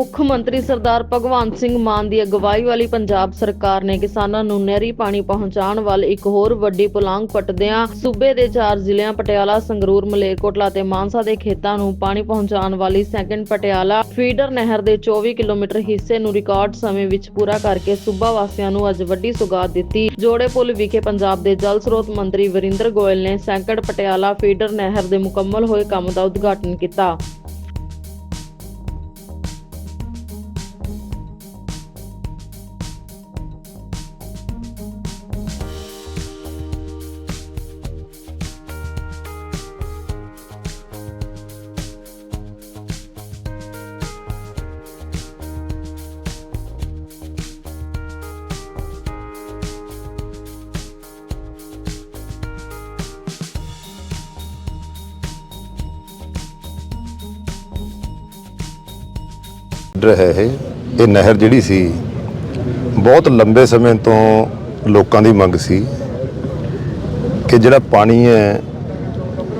ਮੁੱਖ ਮੰਤਰੀ ਸਰਦਾਰ ਭਗਵੰਤ ਸਿੰਘ ਮਾਨ ਦੀ ਅਗਵਾਈ ਵਾਲੀ ਪੰਜਾਬ ਸਰਕਾਰ ਨੇ ਕਿਸਾਨਾਂ ਨੂੰ ਨਹਿਰੀ ਪਾਣੀ ਪਹੁੰਚਾਉਣ ਵੱਲ ਇੱਕ ਹੋਰ ਵੱਡੀ ਪੁਲਾਂਘ ਪੱਟਦਿਆਂ ਸੂਬੇ ਦੇ ਚਾਰ ਜ਼ਿਲ੍ਹਿਆਂ ਪਟਿਆਲਾ, ਸੰਗਰੂਰ, ਮਲੇਰਕੋਟਲਾ ਤੇ ਮਾਨਸਾ ਦੇ ਖੇਤਾਂ ਨੂੰ ਪਾਣੀ ਪਹੁੰਚਾਉਣ ਵਾਲੀ ਸੈਕੰਡ ਪਟਿਆਲਾ ਫੀਡਰ ਨਹਿਰ ਦੇ 24 ਕਿਲੋਮੀਟਰ ਹਿੱਸੇ ਨੂੰ ਰਿਕਾਰਡ ਸਮੇਂ ਵਿੱਚ ਪੂਰਾ ਕਰਕੇ ਸੂਬਾ ਵਾਸੀਆਂ ਨੂੰ ਅੱਜ ਵੱਡੀ ਸੁਗਾਤ ਦਿੱਤੀ। ਜੋੜੇ ਪੁਲ ਵਿਖੇ ਪੰਜਾਬ ਦੇ ਜਲ ਸਰੋਤ ਮੰਤਰੀ ਵਰਿੰਦਰ ਗੋਇਲ ਨੇ ਸੈਕੰਡ ਪਟਿਆਲਾ ਫੀਡਰ ਨਹਿਰ ਦੇ ਮੁਕੰਮਲ ਹੋਏ ਕੰਮ ਦਾ ਉਦਘਾਟਨ ਕੀਤਾ। ਰ ਹੈ ਇਹ ਇਹ ਨਹਿਰ ਜਿਹੜੀ ਸੀ ਬਹੁਤ ਲੰਬੇ ਸਮੇਂ ਤੋਂ ਲੋਕਾਂ ਦੀ ਮੰਗ ਸੀ ਕਿ ਜਿਹੜਾ ਪਾਣੀ ਹੈ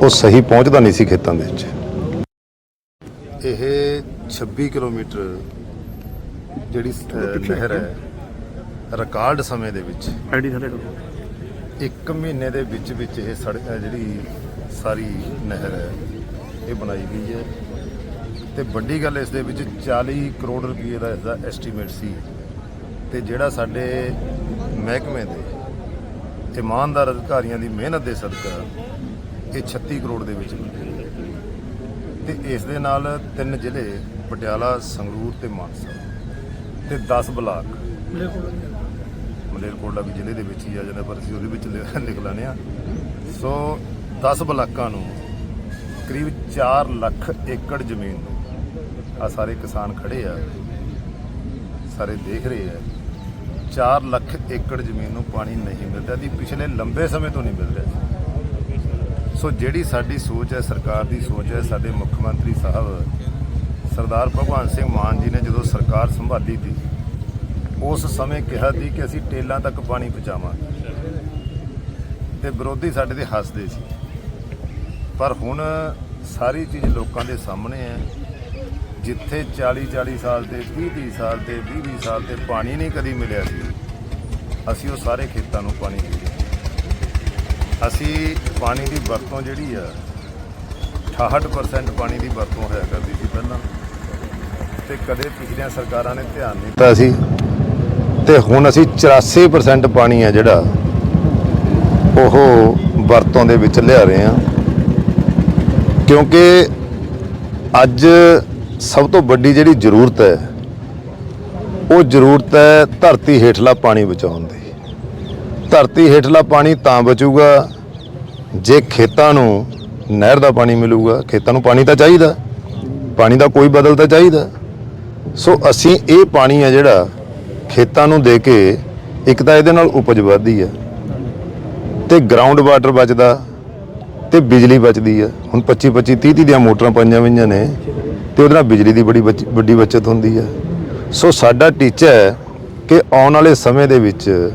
ਉਹ ਸਹੀ ਪਹੁੰਚਦਾ ਨਹੀਂ ਸੀ ਖੇਤਾਂ ਦੇ ਵਿੱਚ। ਇਹ 26 ਕਿਲੋਮੀਟਰ ਜਿਹੜੀ ਨਹਿਰ ਹੈ ਰਿਕਾਰਡ ਸਮੇਂ ਦੇ ਵਿੱਚ ਆਈਡੀ ਥੱਲੇ ਇੱਕ ਮਹੀਨੇ ਦੇ ਵਿੱਚ ਵਿੱਚ ਇਹ ਸੜਕ ਜਿਹੜੀ ਸਾਰੀ ਨਹਿਰ ਹੈ ਇਹ ਬਣਾਈ ਗਈ ਹੈ। ਤੇ ਵੱਡੀ ਗੱਲ ਇਸ ਦੇ ਵਿੱਚ 40 ਕਰੋੜ ਰੁਪਏ ਦਾ ਇਸ ਦਾ ਐਸਟੀਮੇਟ ਸੀ। ਤੇ ਜਿਹੜਾ ਸਾਡੇ ਮਹਿਕਮੇ ਦੇ ਇਮਾਨਦਾਰ ਅਧਿਕਾਰੀਆਂ ਦੀ ਮਿਹਨਤ ਦੇ ਸਦਕਾ ਇਹ 36 ਕਰੋੜ ਦੇ ਵਿੱਚ ਬਣੀ ਤੇ ਇਸ ਦੇ ਨਾਲ ਤਿੰਨ ਜ਼ਿਲ੍ਹੇ, ਪਟਿਆਲਾ, ਸੰਗਰੂਰ ਤੇ ਮਾਨਸਾ ਤੇ 10 ਬਲਾਕ ਮਲੇਰਕੋਟਲਾ ਵੀ ਜ਼ਿਲ੍ਹੇ ਦੇ ਵਿੱਚ ਹੀ ਆ ਜਾਂਦਾ, ਪਰ ਅਸੀਂ ਉਹਦੇ ਵਿੱਚ ਲਿ- ਲਿਖ ਲੈਂਦੇ ਆ ਸੋ 10 ਬਲਾਕਾਂ ਨੂੰ ਕਰੀਬ 4 ਲੱਖ ਏਕੜ ਜ਼ਮੀਨ ਆ ਸਾਰੇ ਕਿਸਾਨ ਖੜੇ ਆ, ਸਾਰੇ ਦੇਖ ਰਹੇ ਆ। 4 ਲੱਖ ਏਕੜ ਜ਼ਮੀਨ ਨੂੰ ਪਾਣੀ ਨਹੀਂ ਮਿਲਦਾ ਦੀ ਪਿਛਲੇ ਲੰਬੇ ਸਮੇਂ ਤੋਂ ਨਹੀਂ ਮਿਲ ਰਿਹਾ ਸੋ ਜਿਹੜੀ ਸਾਡੀ ਸੋਚ ਹੈ, ਸਰਕਾਰ ਦੀ ਸੋਚ ਹੈ, ਸਾਡੇ ਮੁੱਖ ਮੰਤਰੀ ਸਾਹਿਬ, ਸਰਦਾਰ ਭਗਵੰਤ ਸਿੰਘ ਮਾਨ ਜੀ ਨੇ ਜਦੋਂ ਸਰਕਾਰ ਸੰਭਾਲੀ ਸੀ, ਉਸ ਸਮੇਂ ਕਿਹਾ ਸੀ ਕਿ ਅਸੀਂ ਟੇਲਾਂ ਤੱਕ ਪਾਣੀ ਪਹੁੰਚਾਵਾਂਗੇ। ਤੇ ਵਿਰੋਧੀ ਸਾਡੇ ਤੇ ਹੱਸਦੇ ਸੀ। ਪਰ ਹੁਣ ਸਾਰੀ ਚੀਜ਼ ਲੋਕਾਂ ਦੇ ਸਾਹਮਣੇ ਹੈ। ਜਿੱਥੇ 40 40 ਸਾਲ ਤੇ 30 30 ਸਾਲ ਤੇ 20 20 ਸਾਲ ਤੇ ਪਾਣੀ ਨਹੀਂ ਕਦੀ ਮਿਲਿਆ ਸੀ, ਅਸੀਂ ਉਹ ਸਾਰੇ ਖੇਤਾਂ ਨੂੰ ਪਾਣੀ ਦੇ ਅਸੀਂ ਪਾਣੀ ਦੀ ਵਰਤੋਂ ਜਿਹੜੀ ਆ 68% ਪਾਣੀ ਦੀ ਵਰਤੋਂ ਹੋਇਆ ਕਰਦੀ ਸੀ ਪਹਿਲਾਂ। ਤੇ ਕਦੇ ਪਿਛਲੀਆਂ ਸਰਕਾਰਾਂ ਨੇ ਧਿਆਨ ਨਹੀਂ ਦਿੱਤਾ ਸੀ। ਤੇ ਹੁਣ ਅਸੀਂ 84% ਪਾਣੀ ਆ ਜਿਹੜਾ, ਉਹ ਵਰਤੋਂ ਦੇ ਵਿੱਚ ਲਿਆ ਰਹੇ ਹਾਂ। ਕਿਉਂਕਿ ਅੱਜ ਸਭ ਤੋਂ ਵੱਡੀ ਜਿਹੜੀ ਜ਼ਰੂਰਤ ਹੈ, ਉਹ ਜ਼ਰੂਰਤ ਹੈ ਧਰਤੀ ਹੇਠਲਾ ਪਾਣੀ ਬਚਾਉਣ ਦੀ। ਧਰਤੀ ਹੇਠਲਾ ਪਾਣੀ ਤਾਂ ਬਚੂਗਾ ਜੇ ਖੇਤਾਂ ਨੂੰ ਨਹਿਰ ਦਾ ਪਾਣੀ ਮਿਲੂਗਾ। ਖੇਤਾਂ ਨੂੰ ਪਾਣੀ ਤਾਂ ਚਾਹੀਦਾ, ਪਾਣੀ ਦਾ ਕੋਈ ਬਦਲ ਤਾਂ ਚਾਹੀਦਾ। ਸੋ ਅਸੀਂ ਇਹ ਪਾਣੀ ਆ ਜਿਹੜਾ ਖੇਤਾਂ ਨੂੰ ਦੇ ਕੇ ਇੱਕ ਤਾਂ ਇਹਦੇ ਨਾਲ ਉਪਜ ਵਧਦੀ ਹੈ ਤੇ ਗਰਾਊਂਡ ਵਾਟਰ ਬਚਦਾ, ਤੇ ਬਿਜਲੀ ਬਚਦੀ ਹੈ ਹੁਣ 25 25 30 30 ਦੀਆਂ ਮੋਟਰਾਂ ਪਾਈਆਂ ਹੋਈਆਂ ਨੇ ਤੇ ਉਹਦੇ ਨਾਲ ਬਿਜਲੀ ਦੀ ਬੜੀ ਬਚ- ਵੱਡੀ ਬਚਤ ਹੁੰਦੀ ਹੈ। ਸੋ ਸਾਡਾ ਟੀਚਾ ਹੈ ਕਿ ਆਉਣ ਵਾਲੇ ਸਮੇਂ ਦੇ ਵਿੱਚ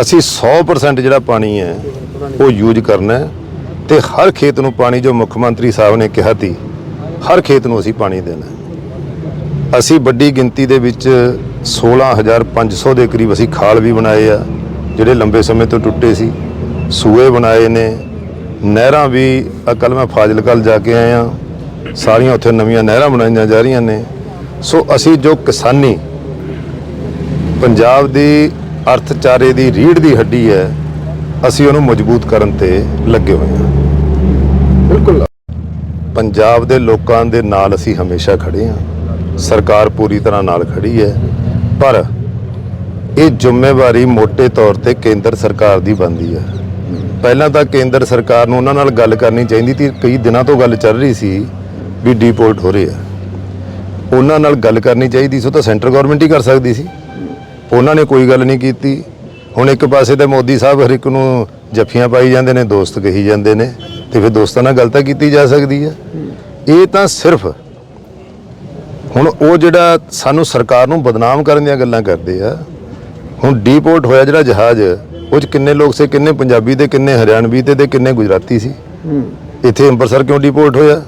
ਅਸੀਂ 100% ਜਿਹੜਾ ਪਾਣੀ ਹੈ, ਉਹ ਯੂਜ਼ ਕਰਨਾ ਹੈ ਤੇ ਹਰ ਖੇਤ ਨੂੰ ਪਾਣੀ, ਜੋ ਮੁੱਖ ਮੰਤਰੀ ਸਾਹਿਬ ਨੇ ਕਿਹਾ ਸੀ, ਹਰ ਖੇਤ ਨੂੰ ਅਸੀਂ ਪਾਣੀ ਦੇਣਾ ਹੈ। ਅਸੀਂ ਵੱਡੀ ਗਿਣਤੀ ਦੇ ਵਿੱਚ 16500 ਦੇ ਕਰੀਬ ਅਸੀਂ ਖਾਲ ਵੀ ਬਣਾਏ ਆ, ਜਿਹੜੇ ਲੰਬੇ ਸਮੇਂ ਤੋਂ ਟੁੱਟੇ ਸੀ। ਸੂਏ ਬਣਾਏ ਨੇ, ਨਹਿਰਾਂ ਵੀ ਕੱਲ ਮੈਂ ਫਾਜ਼ਿਲਕਲ ਜਾ ਕੇ ਆਇਆ। ਸਾਰੀਆਂ ਉੱਥੇ ਨਵੀਆਂ ਨਹਿਰਾਂ ਬਣਾਈਆਂ ਜਾ ਰਹੀਆਂ ਨੇ। ਸੋ ਅਸੀਂ ਜੋ ਕਿਸਾਨੀ ਪੰਜਾਬ ਦੀ ਅਰਥਚਾਰੇ ਦੀ ਰੀੜ ਦੀ ਹੱਡੀ ਹੈ, ਅਸੀਂ ਉਹਨੂੰ ਮਜ਼ਬੂਤ ਕਰਨ ਤੇ ਲੱਗੇ ਹੋਏ ਹਾਂ। ਬਿਲਕੁਲ। ਪੰਜਾਬ ਦੇ ਲੋਕਾਂ ਦੇ ਨਾਲ ਅਸੀਂ ਹਮੇਸ਼ਾ ਖੜੇ ਹਾਂ। ਸਰਕਾਰ ਪੂਰੀ ਤਰ੍ਹਾਂ ਨਾਲ ਖੜੀ ਹੈ। ਪਰ ਇਹ ਜ਼ਿੰਮੇਵਾਰੀ ਮੋٹے ਤੌਰ ਤੇ ਕੇਂਦਰ ਸਰਕਾਰ ਦੀ ਬਣਦੀ ਹੈ। ਪਹਿਲਾਂ ਤਾਂ ਕੇਂਦਰ ਸਰਕਾਰ ਨੂੰ ਉਹਨਾਂ ਨਾਲ ਗੱਲ ਕਰਨੀ ਚਾਹੀਦੀ ਸੀ। ਕਈ ਦਿਨਾਂ ਤੋਂ ਗੱਲ ਚੱਲ ਰਹੀ ਸੀ ਵੀ ਡੀਪੋਰਟ ਹੋ ਰਹੇ ਆ ਉਹਨਾਂ ਨਾਲ ਗੱਲ ਕਰਨੀ ਚਾਹੀਦੀ ਸੀ ਉਹ ਤਾਂ ਸੈਂਟਰ ਗਵਰਨਮੈਂਟ ਹੀ ਕਰ ਸਕਦੀ ਸੀ। ਉਹਨਾਂ ਨੇ ਕੋਈ ਗੱਲ ਨਹੀਂ ਕੀਤੀ। ਹੁਣ ਇੱਕ ਪਾਸੇ ਤੇ ਮੋਦੀ ਸਾਹਿਬ ਹਰ ਇੱਕ ਨੂੰ ਜੱਫੀਆਂ ਪਾਈ ਜਾਂਦੇ ਨੇ ਦੋਸਤ ਕਹੀ ਜਾਂਦੇ ਨੇ ਤੇ ਫਿਰ ਦੋਸਤਾਂ ਨਾਲ ਗੱਲ ਤਾਂ ਕੀਤੀ ਜਾ ਸਕਦੀ ਹੈ। ਇਹ ਤਾਂ ਸਿਰਫ ਹੁਣ ਉਹ ਜਿਹੜਾ ਸਾਨੂੰ ਸਰਕਾਰ ਨੂੰ ਬਦਨਾਮ ਕਰਨ ਦੀਆਂ ਗੱਲਾਂ ਕਰਦੇ ਆ ਹੁਣ ਡੀਪੋਰਟ ਹੋਇਆ ਜਿਹੜਾ ਜਹਾਜ਼ ਉਹ ਚ ਕਿੰਨੇ ਲੋਕ ਸੀ ਕਿੰਨੇ ਪੰਜਾਬੀ ਤੇ ਕਿੰਨੇ ਹਰਿਆਣਵੀ ਤੇ ਤੇ ਕਿੰਨੇ ਗੁਜਰਾਤੀ ਸੀ। ਇੱਥੇ ਅੰਮ੍ਰਿਤਸਰ ਕਿਉਂ ਡੀਪੋਰਟ ਹੋਇਆ?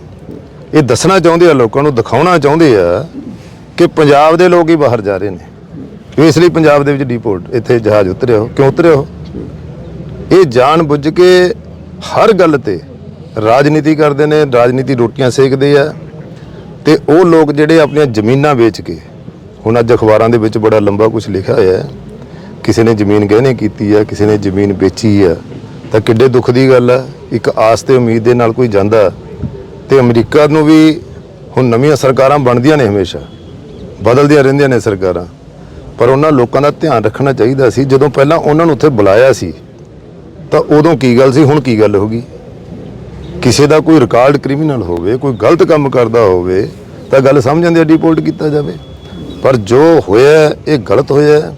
ਇਹ ਦੱਸਣਾ ਚਾਹੁੰਦੇ ਆ, ਲੋਕਾਂ ਨੂੰ ਦਿਖਾਉਣਾ ਚਾਹੁੰਦੇ ਆ ਕਿ ਪੰਜਾਬ ਦੇ ਲੋਕ ਹੀ ਬਾਹਰ ਜਾ ਰਹੇ ਨੇ। ਇਸ ਲਈ ਪੰਜਾਬ ਦੇ ਵਿੱਚ ਡੀਪੋਰਟ ਇੱਥੇ ਜਹਾਜ਼ ਉਤਰਿਆ ਹੋ ਕਿਉਂ ਉਤਰਿਆ ਹੋ ਇਹ ਜਾਣ ਬੁੱਝ ਕੇ ਹਰ ਗੱਲ ਤੇ ਰਾਜਨੀਤੀ ਕਰਦੇ ਨੇ, ਰਾਜਨੀਤੀ ਰੋਟੀਆਂ ਸੇਕਦੇ ਆ ਤੇ ਉਹ ਲੋਕ ਜਿਹੜੇ ਆਪਣੀਆਂ ਜ਼ਮੀਨਾਂ ਵੇਚ ਕੇ, ਹੁਣ ਅੱਜ ਅਖਬਾਰਾਂ ਦੇ ਵਿੱਚ ਬੜਾ ਲੰਬਾ ਕੁਝ ਲਿਖਿਆ ਹੋਇਆ ਹੈ, ਕਿਸੇ ਨੇ ਜ਼ਮੀਨ ਗਹਿਣੇ ਕੀਤੀ ਆ, ਕਿਸੇ ਨੇ ਜ਼ਮੀਨ ਵੇਚੀ ਆ, ਤਾਂ ਕਿੱਡੇ ਦੁੱਖ ਦੀ ਗੱਲ ਆ, ਇੱਕ ਆਸ ਤੇ ਉਮੀਦ ਦੇ ਨਾਲ ਕੋਈ ਜਾਂਦਾ ਤੇ ਅਮਰੀਕਾ ਨੂੰ ਵੀ ਹੁਣ ਨਵੀਆਂ ਸਰਕਾਰਾਂ ਬਣਦੀਆਂ ਨੇ ਹਮੇਸ਼ਾ। ਬਦਲਦੀਆਂ ਰਹਿੰਦੀਆਂ ਨੇ ਸਰਕਾਰਾਂ। ਪਰ ਉਹਨਾਂ ਲੋਕਾਂ ਦਾ ਧਿਆਨ ਰੱਖਣਾ ਚਾਹੀਦਾ ਸੀ। ਜਦੋਂ ਪਹਿਲਾਂ ਉਹਨਾਂ ਨੂੰ ਉੱਥੇ ਬੁਲਾਇਆ ਸੀ, ਤਾਂ ਉਦੋਂ ਕੀ ਗੱਲ ਸੀ, ਹੁਣ ਕੀ ਗੱਲ ਹੋ ਗਈ? ਕਿਸੇ ਦਾ ਕੋਈ ਰਿਕਾਰਡ ਕ੍ਰਿਮੀਨਲ ਹੋਵੇ, ਕੋਈ ਗਲਤ ਕੰਮ ਕਰਦਾ ਹੋਵੇ, ਤਾਂ ਗੱਲ ਸਮਝ ਜਾਂਦੀ ਹੈ ਡਿਪੋਰਟ ਕੀਤਾ ਜਾਵੇ। ਪਰ ਜੋ ਹੋਇਆ, ਇਹ ਗਲਤ ਹੋਇਆ।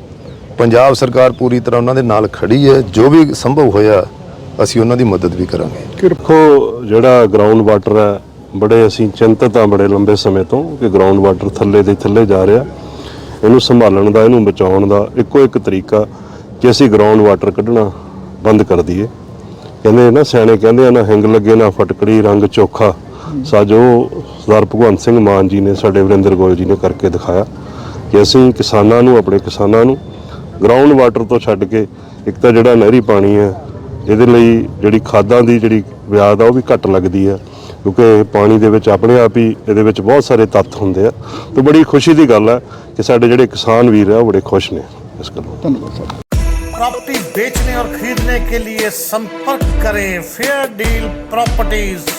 ਪੰਜਾਬ ਸਰਕਾਰ ਪੂਰੀ ਤਰ੍ਹਾਂ ਉਹਨਾਂ ਦੇ ਨਾਲ ਖੜੀ ਹੈ। ਜੋ ਵੀ ਸੰਭਵ ਹੋਇਆ ਅਸੀਂ ਉਹਨਾਂ ਦੀ ਮਦਦ ਵੀ ਕਰਾਂਗੇ। ਦੇਖੋ, ਜਿਹੜਾ ਗਰਾਊਂਡ ਵਾਟਰ ਹੈ, ਬੜੇ ਅਸੀਂ ਚਿੰਤਤ ਹਾਂ ਬੜੇ ਲੰਬੇ ਸਮੇਂ ਤੋਂ ਕਿ ਗਰਾਊਂਡ ਵਾਟਰ ਥੱਲੇ ਦੇ ਥੱਲੇ ਜਾ ਰਿਹਾ। ਇਹਨੂੰ ਸੰਭਾਲਣ ਦਾ, ਇਹਨੂੰ ਬਚਾਉਣ ਦਾ ਇੱਕੋ ਇੱਕ ਤਰੀਕਾ ਕਿ ਅਸੀਂ ਗਰਾਊਂਡ ਵਾਟਰ ਕੱਢਣਾ ਬੰਦ ਕਰ ਦਈਏ। ਕਹਿੰਦੇ ਨਾ, ਸਿਆਣੇ ਕਹਿੰਦੇ ਆ ਨਾ, ਹਿੰਗ ਲੱਗੇ ਨਾ ਫਟਕੜੀ, ਰੰਗ ਚੋਖਾ। ਸਾਜੋ ਸਰਦਾਰ ਭਗਵੰਤ ਸਿੰਘ ਮਾਨ ਜੀ ਨੇ ਸਾਡੇ ਵਰਿੰਦਰ ਗੋਇਲ ਜੀ ਨੇ ਕਰਕੇ ਦਿਖਾਇਆ ਕਿ ਅਸੀਂ ਕਿਸਾਨਾਂ ਨੂੰ, ਆਪਣੇ ਕਿਸਾਨਾਂ ਨੂੰ ਗਰਾਊਂਡ ਵਾਟਰ ਤੋਂ ਛੱਡ ਕੇ ਇੱਕ ਤਾਂ ਜਿਹੜਾ ਨਹਿਰੀ ਪਾਣੀ ਹੈ ਇਹਦੇ ਲਈ ਜਿਹੜੀ ਖਾਦਾਂ ਦੀ ਜਿਹੜੀ ਵਿਆਦ ਆ ਉਹ ਵੀ ਘੱਟ ਲੱਗਦੀ ਆ ਕਿਉਂਕਿ ਇਹ ਪਾਣੀ ਦੇ ਵਿੱਚ ਆਪਣੇ ਆਪ ਹੀ ਇਹਦੇ ਵਿੱਚ ਬਹੁਤ ਸਾਰੇ ਤੱਤ ਹੁੰਦੇ ਆ ਤੇ ਬੜੀ ਖੁਸ਼ੀ ਦੀ ਗੱਲ ਹੈ ਕਿ ਸਾਡੇ ਜਿਹੜੇ ਕਿਸਾਨ ਵੀਰ ਆ ਉਹ ਬੜੇ ਖੁਸ਼ ਨੇ ਇਸ ਗੱਲੋਂ प्रॉपर्टी बेचने और खरीदने के लिए संपर्क करें फेयर डील प्रॉपर्टीज